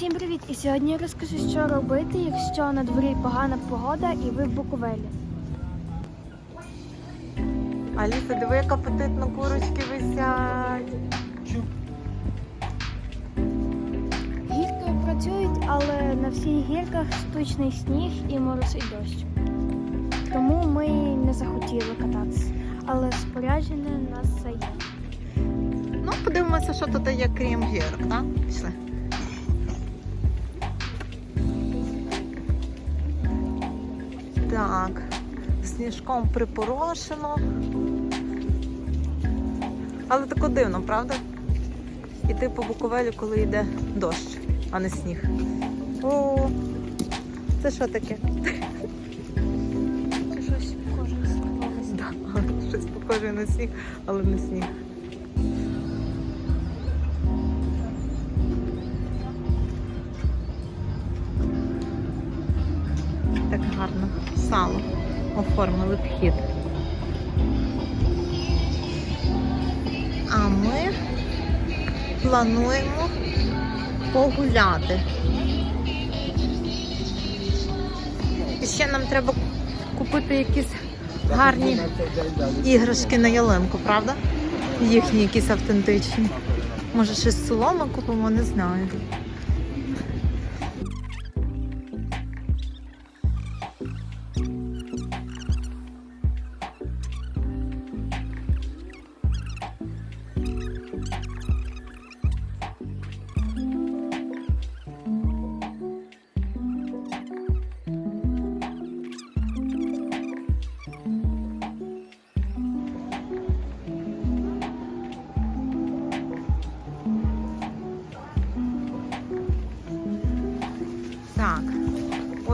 Всім привіт! І сьогодні я розкажу, що робити, якщо на дворі погана погода і ви в Буковелі. Аліса, диви, як апетитно курочки висять. Гірки працюють, але на всіх гірках штучний сніг і моросить дощ. Тому ми не захотіли кататися. Але спорядження у нас все є. Ну, подивимося, що тут є крім гірок, так? Пішли. Так, сніжком припорошено. Але тако дивно, правда? Іти по Буковелі, коли йде дощ, а не сніг. О, це що таке? Щось схоже на сніговий Да, щось похоже на сніг, але не сніг. Так гарно сало оформили вхід. А ми плануємо погуляти. І ще нам треба купити якісь гарні іграшки на ялинку, правда? Їхні якісь автентичні. Може, щось соломи купимо, не знаю.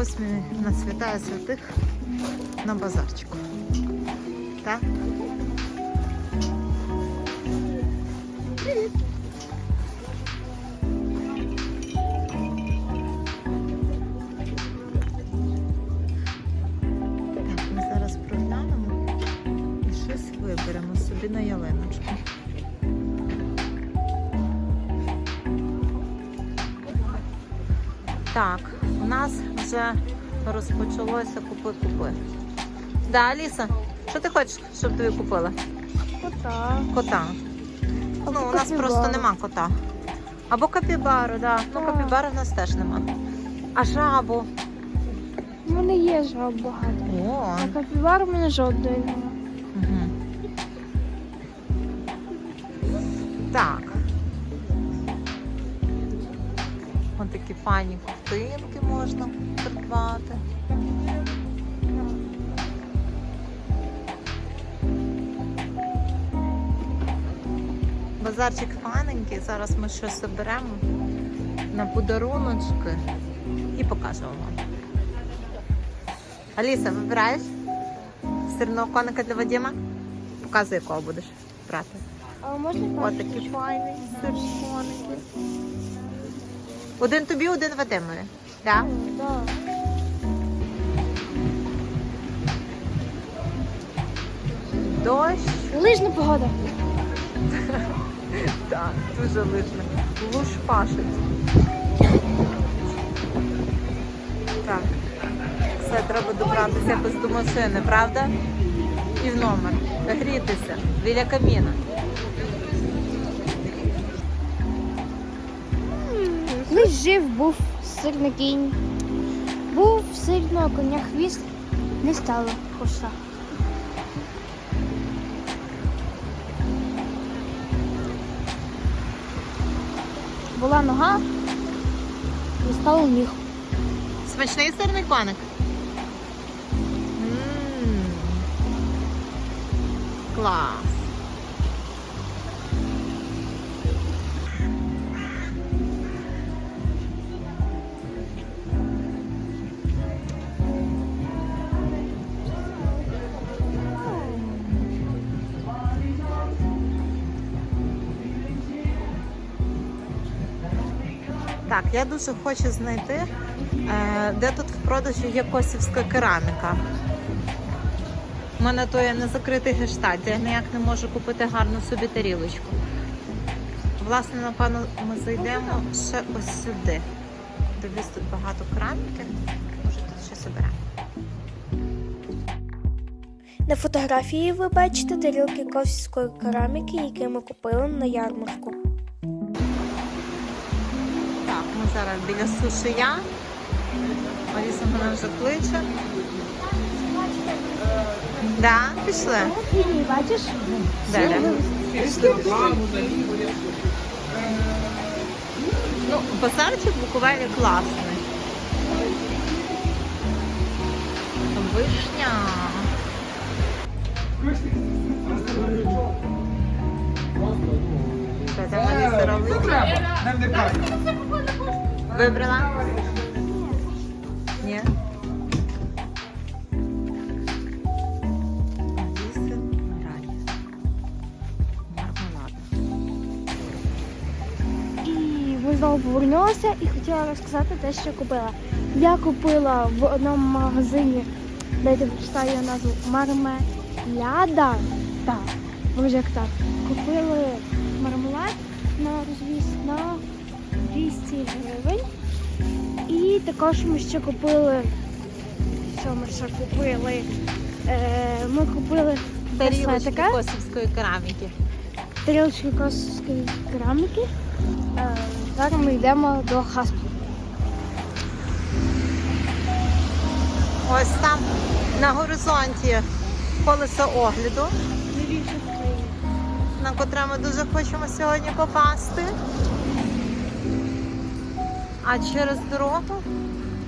8 на святая святих на базарчику. Так? Ми зараз проглянемо щось виберемо собі на ялиночку. Так у нас вже розпочалося купи-купи. Да, Аліса, що ти хочеш, щоб тобі купила? Кота. Кота. Ну, у нас капібару. просто нема кота. Або капібару, да. Ну, капібару в нас теж нема. А жабу. У мене є жаб багато. О. А капібар у мене жодної немає. Можна придбати. Базарчик файненький, зараз ми щось оберемо на подаруночки і покажемо вам. Аліса, вибираєш? Сирного коника для Вадима? Показуй, якого будеш брати. А можна Ось такі файні сирні коники. Один тобі, один Вадимові. Так. Дощ. Лижна погода. Так, дуже лижно. Луж пашить. Так. Все, треба добратися якось до машини, правда? І в номер. Грітися біля каміна. Колись жив, був сирний кінь. Був сирного коня хвіст, не стало хвоста. Була нога, не стало ніг. Смачний сирний коник. Клас. Я дуже хочу знайти, е, де тут в продажі є косівська кераміка. У мене то є не закритий гештальт, я ніяк не можу купити гарну собі тарілочку. Власне, напевно, ми зайдемо ще ось сюди. Подивлюсь, тут багато кераміки. Може тут щось оберемо. На фотографії ви бачите тарілки косівської кераміки, які ми купили на ярмарку. Зараз біля сушия. Аліса мене вже кличе. Да, пішли. Бачиш? Де? Ну, базарчик в Буковелі класний. Вишня. Що там Аліса робить? Вибрала? Ні. Аліса І ми знову повернулися і хотіла розказати те, що купила. Я купила в одному магазині, дайте прочитаю назву мармеляда. Так, боже як так. Купили мармелад на розвіз на 200 гривень. І також ми ще купили. Що ми ще купили? Е, ми купили Тарілочки косівської кераміки. тарілочки косівської кераміки. Е, зараз ми йдемо до хаспу. Ось там на горизонті колесо огляду, на котре ми дуже хочемо сьогодні попасти. А через дорогу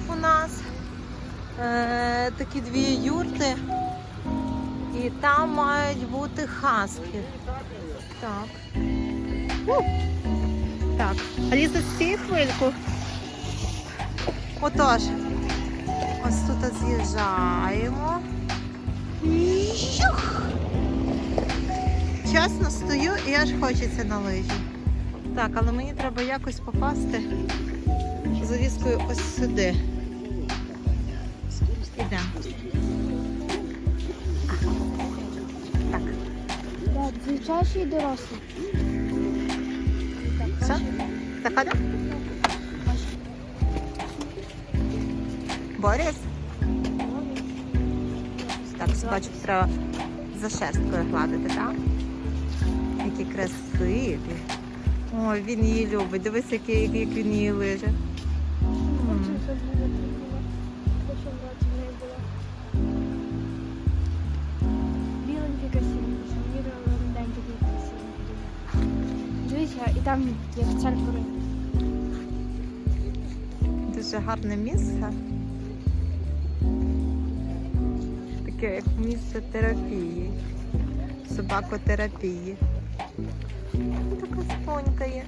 у нас е, такі дві юрти, і там мають бути хаски. Так. У. Так. Аліса, стій хвильку. Отож, ось тут з'їжджаємо. Чесно стою і аж хочеться на лижі. Так, але мені треба якось попасти завіскою ось сюди. Ідемо. Так, Так, дівчачі і дорослі. все? Заходимо? Борис? Так, собачку треба за шерсткою гладити, так? Які красиві. Ой, він її любить. Дивись, який, як він її лиже. Там є гори. Дуже гарне місце. Таке як місце терапії, собакотерапії. Така спонька є.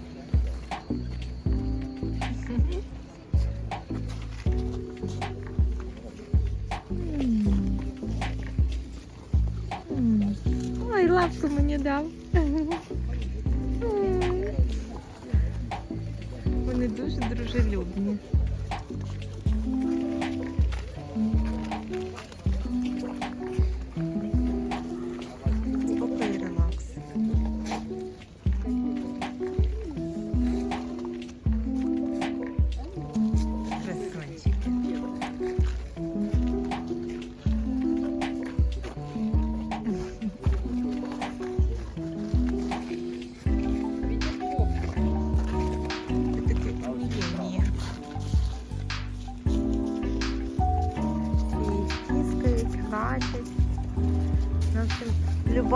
Ой, лапку мені дав. Вони дуже дружелюбні.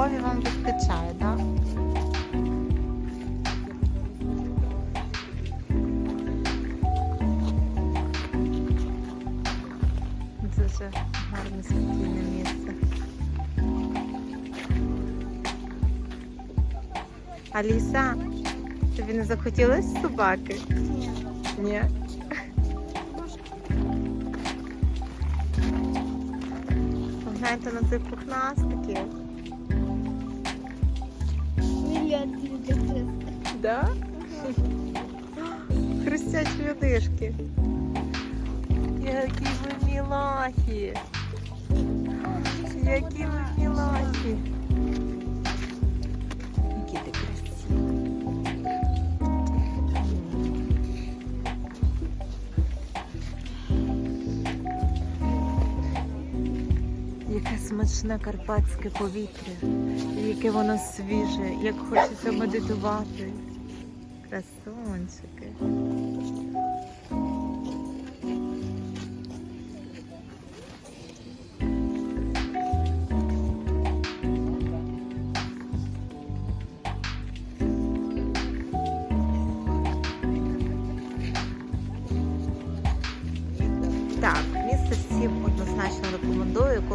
Любові вам вистачає, так? Дуже гарне спокійне місце. Аліса, тобі не захотілось собаки? Ні. Погляньте на цих пухнастиків. Да? Хрустячі людишки. Які ви мілахи. Які ви мілахи. Смачне карпатське повітря, яке воно свіже, як хочеться медитувати. Красунчики.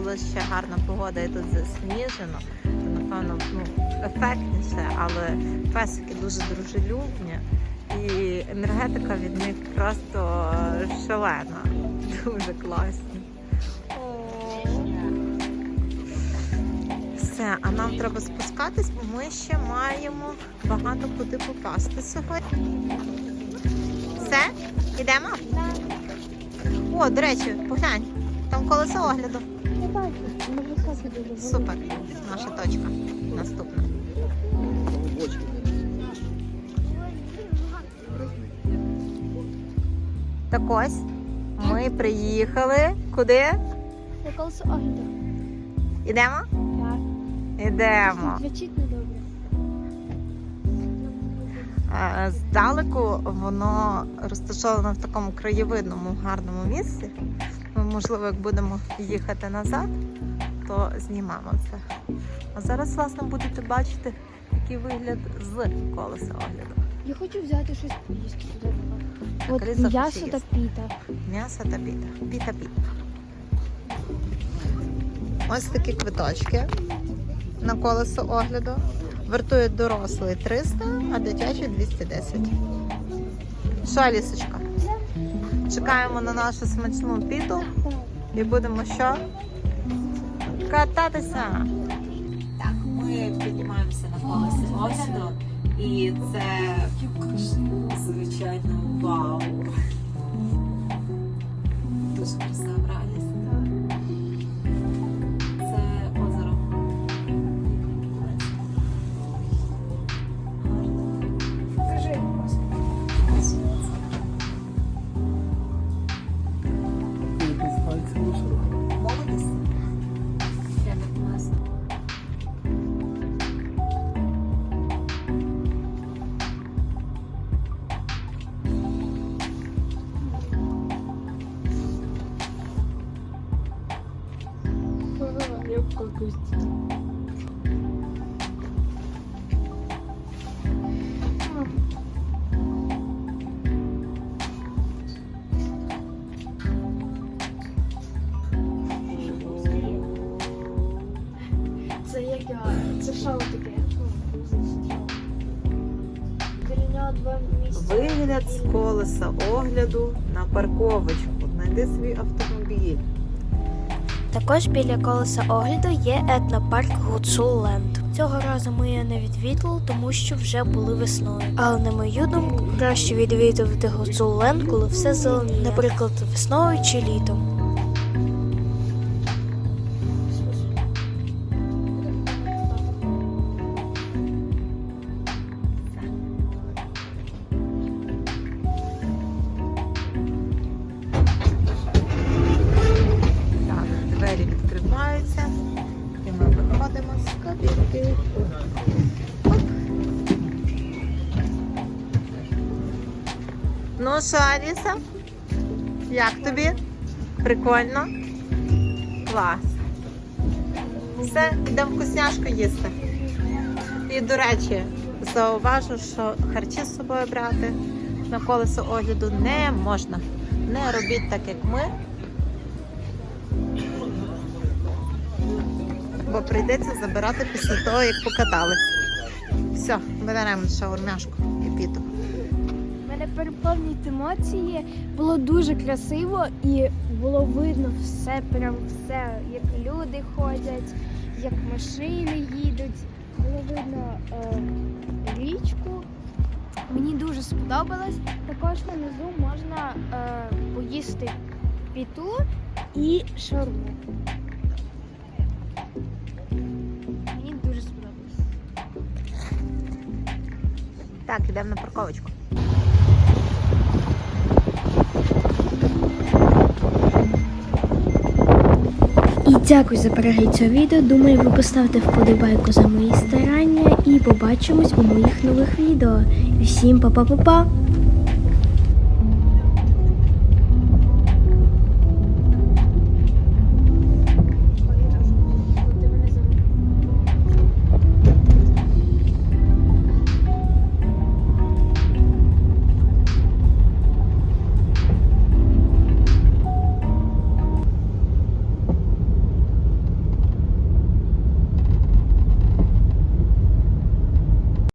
Коли ще гарна погода і тут засніжено, то напевно ну, ефектніше, але песики дуже дружелюбні і енергетика від них просто шалена. Дуже класні. Все, а нам треба спускатись, бо ми ще маємо багато куди попасти сьогодні. Все, йдемо? О, до речі, поглянь, там колесо огляду. Супер. Наша точка. Наступна. Так ось. Ми приїхали. Куди? Це колесо огляду. Ідемо? Так. Ідемо. Звучить недобре. Е, Здалеку воно розташовано в такому краєвидному гарному місці. Можливо, як будемо їхати назад, то знімемо це. А зараз, власне, будете бачити який вигляд з колеса огляду. Я хочу взяти щось поїсти туди. От м'ясо та піта. М'ясо та піта. Піта піта. Ось такі квиточки на колесо огляду. Вартує дорослий 300, а дитячий 210. Що, Лісочка? Чекаємо на нашу смачну піту і будемо що? Кататися. Так, ми піднімаємося на колесі осіду і це звичайно вау. Це як я. Це шоу таке. Вигляд з колеса огляду на парковочку. Знайди свій автомобіль. Також біля колеса огляду є етнопарк Гуцулленд. Цього разу ми її не відвідали, тому що вже були весною. Але на мою думку, краще відвідувати Гуцулленд, коли все зелене, Наприклад, весною чи літом. Ну що, Аліса? Як тобі? Прикольно? Клас. Все, йдемо вкусняшку їсти. І, до речі, зауважу, що харчі з собою брати на колесо огляду не можна. Не робіть так, як ми. Бо прийдеться забирати після того, як покатались. Все, беремо шаурмяшку і піту. Мене переповнюють емоції. Було дуже красиво і було видно все, прям все, як люди ходять, як машини їдуть. Було видно е, річку. Мені дуже сподобалось. Також внизу можна е, поїсти піту і шаурму. Так, йдемо на парковочку. І Дякую за перегляд цього відео. Думаю, ви поставите вподобайку за мої старання і побачимось у моїх нових відео. Всім па-па-па-па!